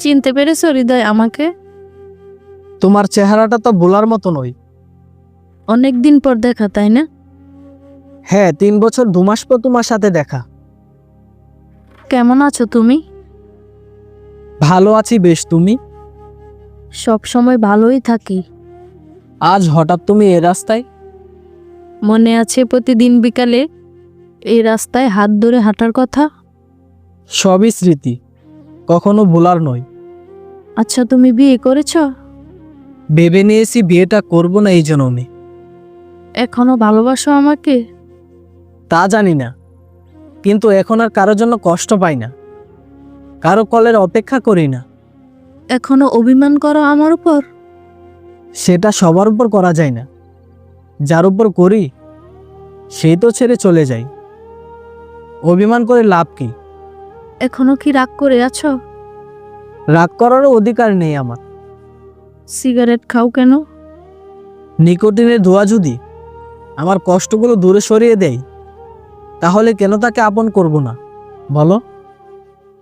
চিনতে পেরেছ হৃদয় আমাকে? তোমার চেহারাটা তো ভোলার মতো নয়। অনেক দিন পর দেখা তাই না? হ্যাঁ তিন বছর দু মাস পর তোমার সাথে দেখা। কেমন আছো তুমি? ভালো আছি বেশ তুমি? সব সময় ভালোই থাকি। আজ হঠাৎ তুমি এ রাস্তায়? মনে আছে প্রতিদিন বিকালে এই রাস্তায় হাত ধরে হাঁটার কথা? সবই স্মৃতি কখনো ভোলার নয়। আচ্ছা তুমি বিয়ে করেছ? ভেবে নিয়েছি বিয়েটা করব না এই জন্মে এখনও ভালোবাসো আমাকে? তা জানি না। কিন্তু এখন আর কারোর জন্য কষ্ট পাই না। কারও কলের অপেক্ষা করি না। এখনও অভিমান করো আমার উপর? সেটা সবার উপর করা যায় না। যার উপর করি সেই তো ছেড়ে চলে যায় অভিমান করে লাভ কি? এখনও কি রাগ করে আছো? রাগ করারও অধিকার নেই আমার। সিগারেট খাও কেন? নিকোটিনের ধোয়া যদি আমার কষ্টগুলো দূরে সরিয়ে দেয় তাহলে কেন তাকে আপন করব না? বলো।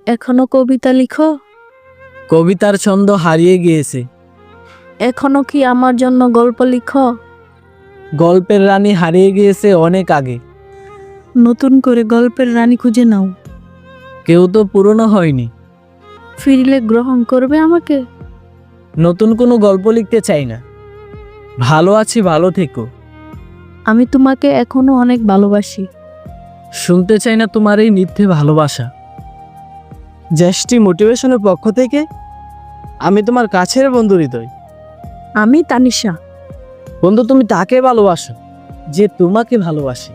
এখনও কবিতা লিখো? কবিতার ছন্দ হারিয়ে গিয়েছে। এখনও কি আমার জন্য গল্প লিখো? গল্পের রানী হারিয়ে গিয়েছে অনেক আগে। নতুন করে গল্পের রানী খুঁজে নাও। কেউ তো পুরনো হয়নি। ফিরলে গ্রহণ করবে আমাকে? নতুন কোনো গল্প লিখতে চাই না। ভালো আছি ভালো থেকো। আমি তোমাকে এখনও অনেক ভালোবাসি। শুনতে চাই না তোমার এই মিথ্যে ভালোবাসা। জ্যেষ্ঠী মোটিভেশনের পক্ষ থেকে আমি তোমার কাছের বন্ধু হৃদয়। আমি তানিশা। বন্ধু তুমি তাকে ভালোবাসো যে তোমাকে ভালোবাসে।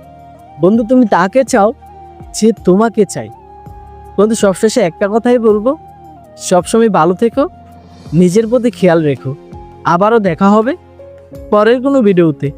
বন্ধু তুমি তাকে চাও যে তোমাকে চাই। বন্ধু সবশেষে একটা কথাই বলব। সবসময় ভালো থেকো নিজের প্রতি খেয়াল রেখো। আবারও দেখা হবে পরের কোনো ভিডিওতে।